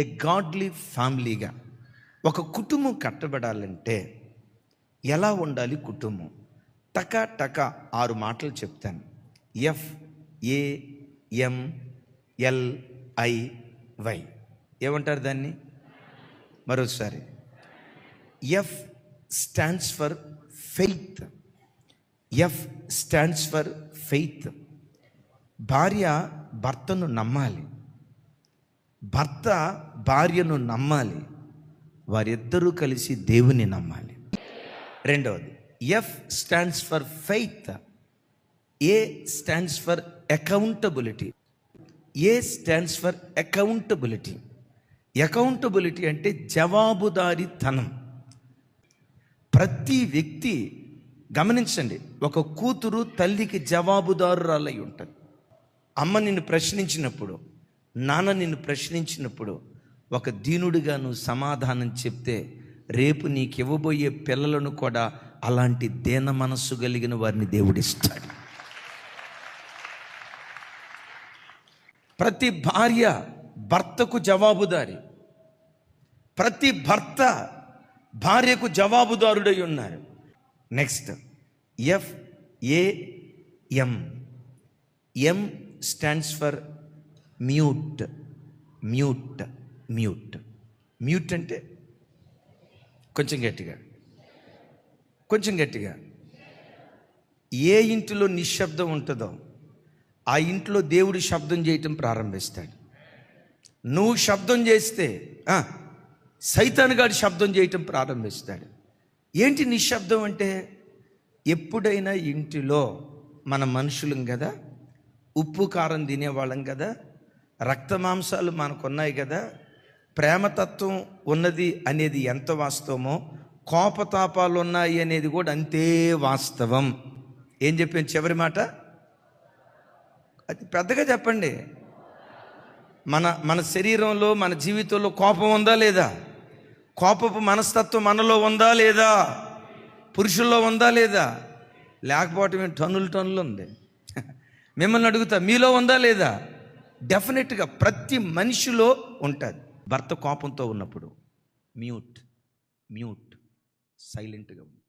ఏ godly ఫ్యామిలీగా ఒక కుటుంబం కట్టబడాలంటే ఎలా ఉండాలి కుటుంబం? టక టక ఆరు మాటలు చెప్తాను. F A M L I Y. ఏమంటారు దాన్ని? మరోసారి. F stands for faith F stands for faith భార్య భర్తను నమ్మాలి. భర్త భార్యను నమ్మాలి వారిద్దరూ కలిసి దేవుని నమ్మాలి. రెండవది F stands for faith A stands for accountability A stands for accountability accountability అంటే జవాబుదారీతనం. ప్రతి వ్యక్తి గమనించండి ఒక కూతురు తల్లికి జవాబుదారురాలై ఉంటుంది. అమ్మ నిన్ను ప్రశ్నించినప్పుడు నాన్న నిన్ను ప్రశ్నించినప్పుడు ఒక దీనుడిగా నువ్వు సమాధానం చెప్తే రేపు నీకు ఇవ్వబోయే పిల్లలను కూడా అలాంటి దేన మనస్సు కలిగిన వారిని దేవుడిస్తాడు. ప్రతి భార్య భర్తకు జవాబుదారి. ప్రతి భర్త భార్యకు జవాబుదారుడై ఉన్నారు. Next F M M stands for mute mute mute. Mute అంటే కొంచెం గట్టిగా కొంచెం గట్టిగా. ఏ ఇంటిలో నిశ్శబ్దం ఉంటుందో ఆ ఇంట్లో దేవుడు శబ్దం చేయటం ప్రారంభిస్తాడు. నువ్వు శబ్దం చేస్తే సైతాన్ గారు శబ్దం చేయటం ప్రారంభిస్తాడు. ఏంటి నిశ్శబ్దం అంటే? ఎప్పుడైనా ఇంటిలో మన మనుషులం కదా ఉప్పు కారం తినేవాళ్ళం కదా రక్త మాంసాలు మనకున్నాయి కదా. ప్రేమతత్వం ఉన్నది అనేది ఎంత వాస్తవమో కోపతాపాలు ఉన్నాయి అనేది కూడా అంతే వాస్తవం. ఏం చెప్పాను చివరి మాట? అది పెద్దగా చెప్పండి. మన మన శరీరంలో మన జీవితంలో కోపం ఉందా లేదా? కోపపు మనస్తత్వం మనలో ఉందా లేదా? పురుషుల్లో ఉందా లేదా? లేకపోవటం టన్నులు టన్నులు ఉంది. మిమ్మల్ని అడుగుతా మీలో ఉందా లేదా? డెఫినెట్గా ప్రతి మనిషిలో ఉంటుంది. భర్త కోపంతో ఉన్నప్పుడు మ్యూట్ మ్యూట్ సైలెంట్గా ఉండు.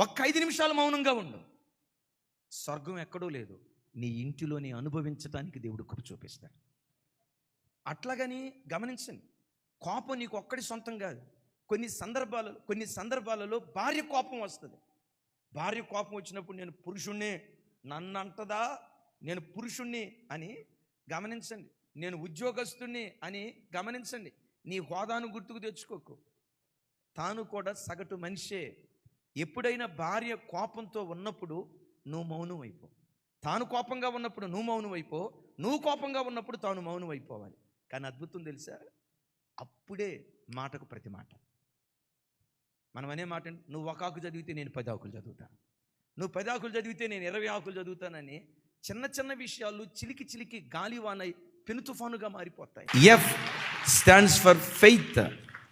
ఒక్క ఐదు నిమిషాలు మౌనంగా ఉండు. స్వర్గం ఎక్కడో లేదు. నీ ఇంటిలోని అనుభవించడానికి దేవుడు కృప చూపిస్తాడు. అట్లాగని గమనించండి. కోపం నీకు ఒక్కడి సొంతం కాదు. కొన్ని సందర్భాలలో కొన్ని సందర్భాలలో భార్య కోపం వస్తుంది. భార్య కోపం వచ్చినప్పుడు నేను పురుషుణ్ణి నన్ను అంటదా నేను పురుషుణ్ణి అని గమనించండి. నేను ఉద్యోగస్తుని అని గమనించండి. నీ హోదాను గుర్తుకు తెచ్చుకోకు. తాను కూడా సగటు మనిషే. ఎప్పుడైనా భార్య కోపంతో ఉన్నప్పుడు నువ్వు మౌనం అయిపో. తాను కోపంగా ఉన్నప్పుడు నువ్వు మౌనం అయిపో. నువ్వు కోపంగా ఉన్నప్పుడు తాను మౌనం అయిపోవాలి. కానీ అద్భుతం తెలుసా? అప్పుడే మాటకు ప్రతి మాట. మనం అనే మాట నువ్వు ఒక ఆకు చదివితే నేను పది ఆకులు చదువుతాను నువ్వు పది ఆకులు చదివితే నేను ఇరవై ఆకులు చదువుతానని చిన్న చిన్న విషయాలు చిలికి చిలికి గాలివానై పెను తుఫానుగా మారిపోతాయి. F stands for faith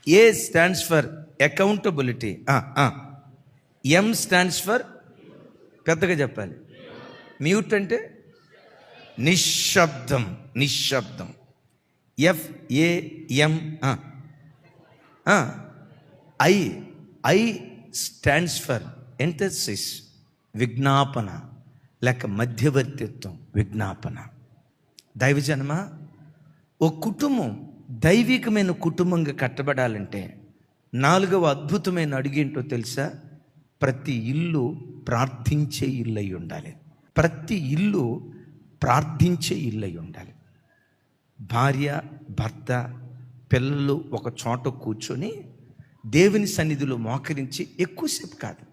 A stands for accountability M stands for పెద్దగా చెప్పాలి. మ్యూట్ అంటే నిశ్శబ్దం నిశ్శబ్దం. F A M I I stands for intercession విజ్ఞాపన. లేక మధ్యవర్తిత్వం విజ్ఞాపన. దైవజన్మ ఓ కుటుంబం దైవికమైన కుటుంబంగా కట్టబడాలంటే నాలుగవ అద్భుతమైన అడుగేంటో తెలుసా? ప్రతి ఇల్లు ప్రార్థించే ఇల్లు అయి ఉండాలి. ప్రతి ఇల్లు ప్రార్థించే ఇల్లు అయి ఉండాలి. భార్య భర్త పిల్లలు ఒక చోట కూర్చొని దేవుని సన్నిధిలో మోకరించి ఎక్కువసేపు కాదు.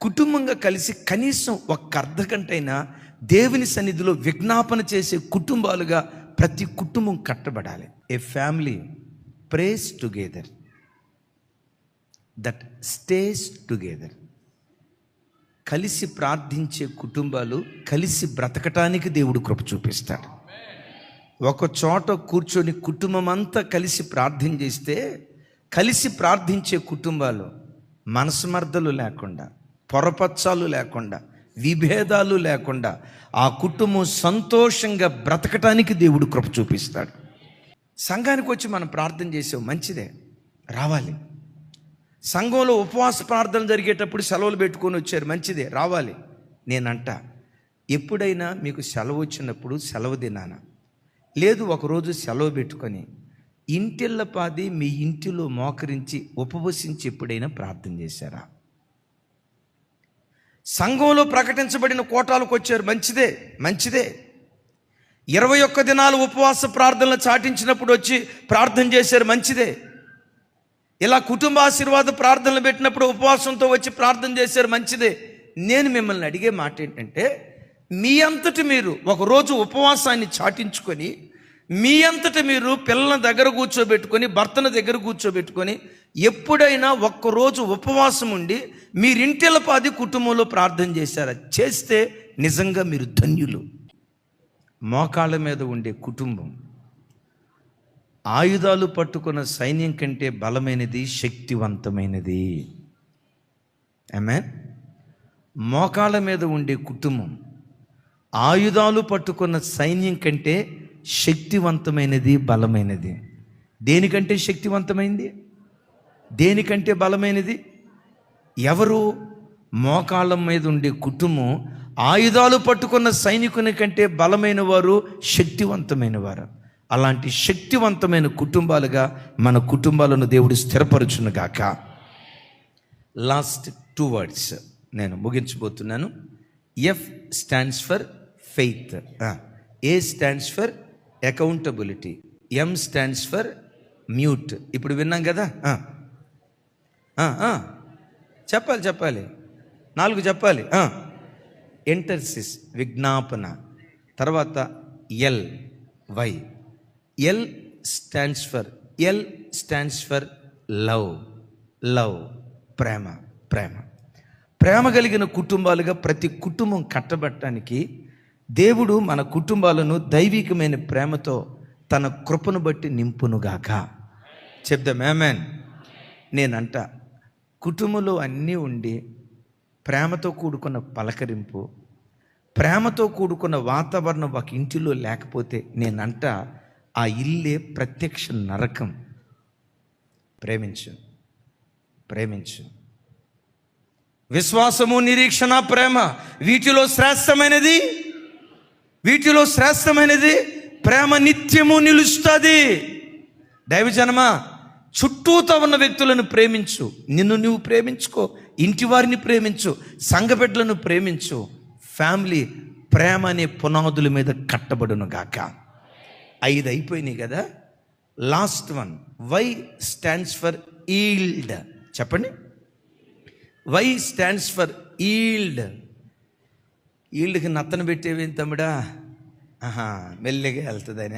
కుటుంబంగా కలిసి కనీసం ఒక అర్ధ గంటైనా దేవుని సన్నిధిలో విజ్ఞాపన చేసే కుటుంబాలుగా ప్రతి కుటుంబం కట్టబడాలి. A family prays together that stays together కలిసి ప్రార్థించే కుటుంబాలు కలిసి బ్రతకటానికి దేవుడు కృప చూపిస్తాడు. ఒక చోట కూర్చొని కుటుంబం అంతా కలిసి ప్రార్థన చేస్తే కలిసి ప్రార్థించే కుటుంబాలు మనస్మర్ధలు లేకుండా పొరపచ్చాలు లేకుండా విభేదాలు లేకుండా ఆ కుటుంబం సంతోషంగా బ్రతకటానికి దేవుడు కృప చూపిస్తాడు. సంఘానికి వచ్చి మనం ప్రార్థన చేసాం మంచిదే రావాలి. సంఘంలో ఉపవాస ప్రార్థన జరిగేటప్పుడు సెలవులు పెట్టుకొని వచ్చారు మంచిదే రావాలి. నేనంట ఎప్పుడైనా మీకు సెలవు వచ్చినప్పుడు సెలవు దినాన లేదు ఒకరోజు సెలవు పెట్టుకొని ఇంటిళ్ళపాది మీ ఇంటిలో మోకరించి ఉపవసించి ఎప్పుడైనా ప్రార్థన చేశారా? సంఘంలో ప్రకటించబడిన కోటాలకు వచ్చారు. మంచిదే మంచిదే. ఇరవై ఒక్క దినాలు ఉపవాస ప్రార్థనలు చాటించినప్పుడు వచ్చి ప్రార్థన చేశారు. మంచిదే. ఇలా కుటుంబ ఆశీర్వాద ప్రార్థనలు పెట్టినప్పుడు ఉపవాసంతో వచ్చి ప్రార్థన చేశారు. మంచిదే. నేను మిమ్మల్ని అడిగే మాట ఏంటంటే మీ అంతటి మీరు ఒకరోజు ఉపవాసాన్ని చాటించుకొని మీ అంతటి మీరు పిల్లల దగ్గర కూర్చోబెట్టుకొని భర్తన దగ్గర కూర్చోబెట్టుకొని ఎప్పుడైనా ఒక్కరోజు ఉపవాసం ఉండి మీరింటిల పాది కుటుంబంలో ప్రార్థన చేశారా? చేస్తే నిజంగా మీరు ధన్యులు. మోకాళ్ళ మీద ఉండే కుటుంబం ఆయుధాలు పట్టుకున్న సైన్యం కంటే బలమైనది శక్తివంతమైనది. ఆమె మోకాళ్ళ మీద ఉండే కుటుంబం ఆయుధాలు పట్టుకున్న సైన్యం కంటే శక్తివంతమైనది బలమైనది. దేనికంటే శక్తివంతమైంది? దేనికంటే బలమైనది? ఎవరు? మోకాళ్ళ మీద ఉండే కుటుంబం ఆయుధాలు పట్టుకున్న సైనికుని కంటే బలమైన వారు శక్తివంతమైన వారు అలాంటి శక్తివంతమైన కుటుంబాలుగా మన కుటుంబాలను దేవుడు స్థిరపరచునుగాక లాస్ట్ టూ వర్డ్స్ నేను ముగించబోతున్నాను. F stands for faith A stands for accountability. M stands for mute ఇప్పుడు విన్నాం కదా? చెప్పాలి చెప్పాలి. నాలుగు చెప్పాలి. ఎంటర్సిస్ విజ్ఞాపన. తర్వాత L Y L stands for L stands for love love ప్రేమ ప్రేమ. ప్రేమ కలిగిన కుటుంబాలుగా ప్రతి కుటుంబం కట్టబట్టడానికి దేవుడు మన కుటుంబాలను దైవికమైన ప్రేమతో తన కృపను బట్టి నింపునుగాక. చెప్దాం ఏమేన్ నేనంట కుటుంబంలో అన్నీ ఉండి ప్రేమతో కూడుకున్న పలకరింపు ప్రేమతో కూడుకున్న వాతావరణం ఒక ఇంటిలో లేకపోతే నేనంట ఆ ఇల్లే ప్రత్యక్ష నరకం. ప్రేమించు ప్రేమించు. విశ్వాసము నిరీక్షణ ప్రేమ వీటిలో శ్రేష్టమైనది వీటిలో శ్రేష్టమైనది ప్రేమ నిత్యము నిలుస్తుంది. దైవజనమ చుట్టూతో ఉన్న వ్యక్తులను ప్రేమించు. నిన్ను నువ్వు ప్రేమించుకో ఇంటి వారిని ప్రేమించు సంఘబిడ్డలను ప్రేమించు. ఫ్యామిలీ ప్రేమ అనే పునాదుల మీద కట్టబడును గాక. ఐదు అయిపోయినాయి కదా? Last one. Y stands for yield. చెప్పండి. Y stands for yield. వీళ్ళకి నత్తన పెట్టేవేం తమ్ముడా? ఆహా మెల్లిగా వెళ్తుందని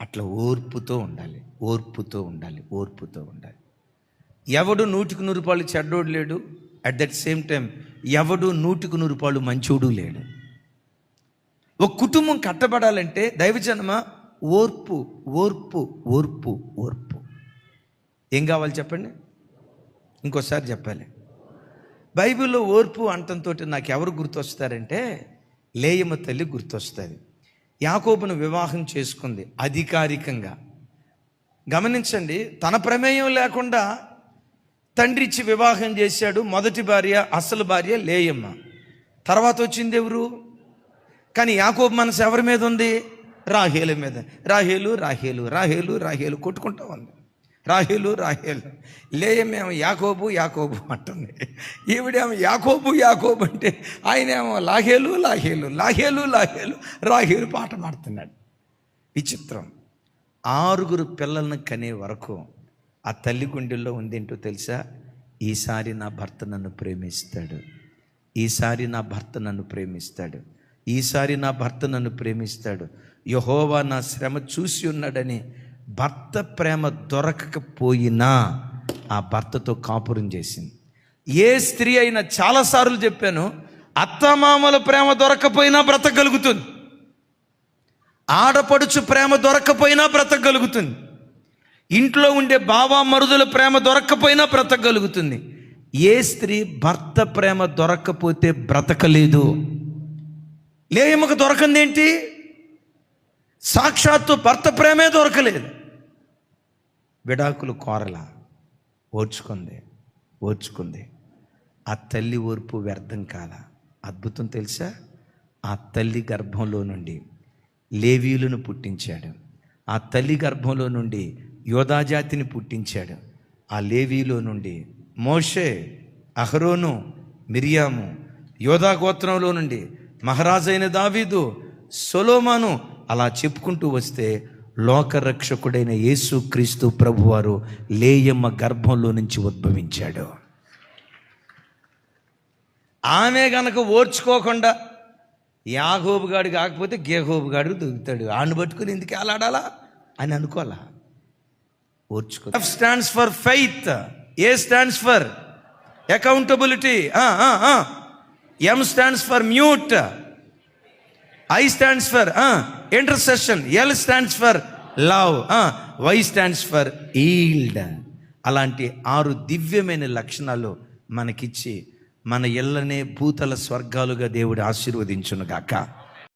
అట్లా ఓర్పుతో ఉండాలి ఓర్పుతో ఉండాలి ఓర్పుతో ఉండాలి. ఎవడు నూటికి నూరు రూపాయలు చెడ్డోడు లేడు అట్ దట్ సేమ్ టైం ఎవడు నూటికి నూరు రూపాయలు మంచోడు లేడు. ఒక కుటుంబం కట్టబడాలంటే దైవజనమ? ఓర్పు ఓర్పు ఓర్పు ఓర్పు. ఏం కావాలి చెప్పండి? ఇంకోసారి చెప్పాలి. బైబిల్లో ఓర్పు అంటంతో నాకు ఎవరు గుర్తొస్తారంటే లేయమ్మ తల్లి గుర్తొస్తుంది. యాకోబును వివాహం చేసుకుంది అధికారికంగా. గమనించండి తన ప్రమేయం లేకుండా తండ్రిచ్చి వివాహం చేశాడు మొదటి భార్య అసలు భార్య లేయమ్మ. తర్వాత వచ్చింది ఎవరు? కానీ యాకోబు మనసు ఎవరి మీద ఉంది? రాహేలు మీద. రాహేలు రాహేలు రాహేలు రాహేలు కొట్టుకుంటా ఉంది. రాహేలు రాహేల్. లేయమేమో యాకోబు యాకోబు అంటుంది. ఈవిడేమో యాకోబు యాకోబు అంటే ఆయనేమో లాహేలు లాహేలు లాహేలు లాహేలు రాహేలు పాట పాడుతున్నాడు. విచిత్రం. ఆరుగురు పిల్లలను కనే వరకు ఆ తల్లి గుండెల్లో ఉందేంటో తెలుసా? ఈసారి నా భర్త నన్ను ప్రేమిస్తాడు. ఈసారి నా భర్త నన్ను ప్రేమిస్తాడు. ఈసారి నా భర్త నన్ను ప్రేమిస్తాడు. యహోవా నా శ్రమ చూసి ఉన్నాడని భర్త ప్రేమ దొరకకపోయినా ఆ భర్తతో కాపురం చేసింది. ఏ స్త్రీ అయినా చాలాసార్లు చెప్పాను అత్తమామల ప్రేమ దొరకపోయినా బ్రతకగలుగుతుంది. ఆడపడుచు ప్రేమ దొరకపోయినా బ్రతకగలుగుతుంది. ఇంట్లో ఉండే బావా మరుదుల ప్రేమ దొరక్కపోయినా బ్రతకగలుగుతుంది. ఏ స్త్రీ భర్త ప్రేమ దొరక్కపోతే బ్రతకలేదు? లేయమ్మకు దొరకందేంటి? సాక్షాత్తు భర్త ప్రేమే దొరకలేదు. విడాకులు కోరల. ఓర్చుకుంది ఓర్చుకుంది. ఆ తల్లి ఓర్పు వ్యర్థం కాల. అద్భుతం తెలుసా? ఆ తల్లి గర్భంలో నుండి లేవీయులను పుట్టించాడు. ఆ తల్లి గర్భంలో నుండి యోధాజాతిని పుట్టించాడు. ఆ లేవీలో నుండి మోషే అహరోను మిరియాము యోధా గోత్రంలో నుండి మహారాజైన దావీదు సొలోమాను అలా చెప్పుకుంటూ వస్తే లోకరక్షకుడైన యేసు క్రీస్తు ప్రభువారు లేయమ్మ గర్భంలో నుంచి ఉద్భవించాడు. ఆమె గనక ఓర్చుకోకుండా యాగోబుగాడు కాకపోతే గేహోబుగాడు దొరుకుతాడు ఆడిని పట్టుకుని ఎందుకు అలాడాలా అని అనుకోవాలా? ఓర్చుకో F stands for faith A stands for accountability M stands for mute I stands for intercession L stands for love Y stands for yield అలాంటి ఆరు దివ్యమైన లక్షణాలు మనకిచ్చి మన ఇళ్ళనే భూతల స్వర్గాలుగా దేవుడు ఆశీర్వదించును గాక